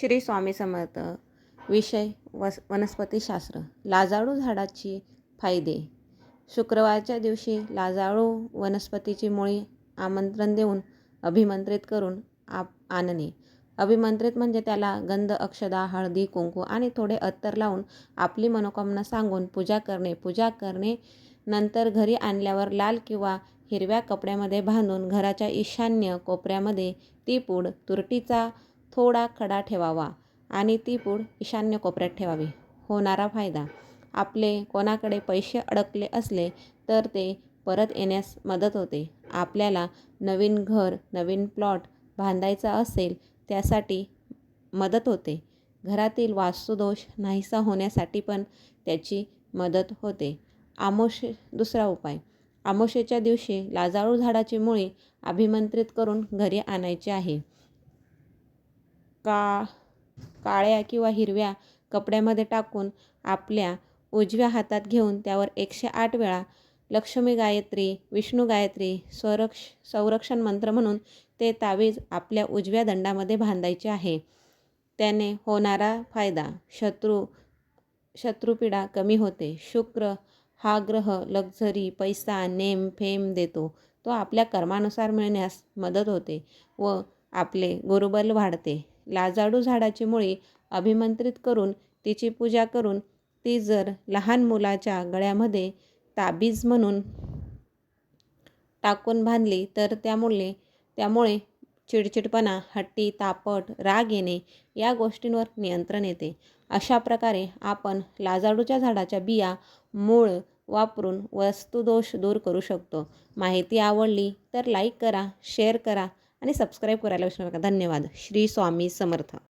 श्री स्वामी समर्थ. विषय वस वनस्पतीशास्त्र लाजाळू झाडाची फायदे. शुक्रवारच्या दिवशी लाजाळू वनस्पतीची मुळी आमंत्रण देऊन अभिमंत्रित करून आप आणणे. अभिमंत्रित म्हणजे त्याला गंध अक्षदा हळदी कुंकू आणि थोडे अत्तर लावून आपली मनोकामना सांगून पूजा करणे. पूजा करणे नंतर घरी आणल्यावर लाल किंवा हिरव्या कपड्यामध्ये बांधून घराच्या ईशान्य कोपऱ्यामध्ये ती पूड तुरटीचा थोडा खडा ठेवावा आणि ती पूड ईशान्य कोपऱ्यात ठेवावी. होणारा फायदा आपले कोणाकडे पैसे अडकले असले तर ते परत येण्यास मदत होते. आपल्याला नवीन घर नवीन प्लॉट बांधायचा असेल त्यासाठी मदत होते. घरातील वास्तुदोष नाहीसा होण्यासाठी पण त्याची मदत होते. आमोशे दुसरा उपाय. आमोशेच्या दिवशी लाजाळू झाडाची मुळी अभिमंत्रित करून घरी आणायची आहे. का काळ्या किंवा हिरव्या कपड्यामध्ये टाकून आपल्या उजव्या हातात घेऊन त्यावर एकशे आठ वेळा लक्ष्मी गायत्री विष्णू गायत्री स्वरक्ष संरक्षण मंत्र म्हणून ते तावीज आपल्या उजव्या दंडामध्ये बांधायचे आहे. त्याने होणारा फायदा शत्रू शत्रुपीडा कमी होते. शुक्र हा ग्रह लक्झरी पैसा नेम फेम देतो. तो आपल्या कर्मानुसार मिळण्यास मदत होते व आपले गुरुबल वाढते. लाजाडू झाडाची मुळी अभिमंत्रित करून तिची पूजा करून ती जर लहान मुलाच्या गळ्यामध्ये ताबीज म्हणून टाकून बांधली तर त्यामुळे त्यामुळे चिडचिडपणा हट्टी तापट राग येणे या गोष्टींवर नियंत्रण येते. अशा प्रकारे आपण लाजाडूच्या झाडाच्या बिया मूळ वापरून वस्तुदोष दूर करू शकतो. माहिती आवडली तर लाईक करा शेअर करा आणि सबस्क्राईब करायला विसरू नका. धन्यवाद. श्री स्वामी समर्थ.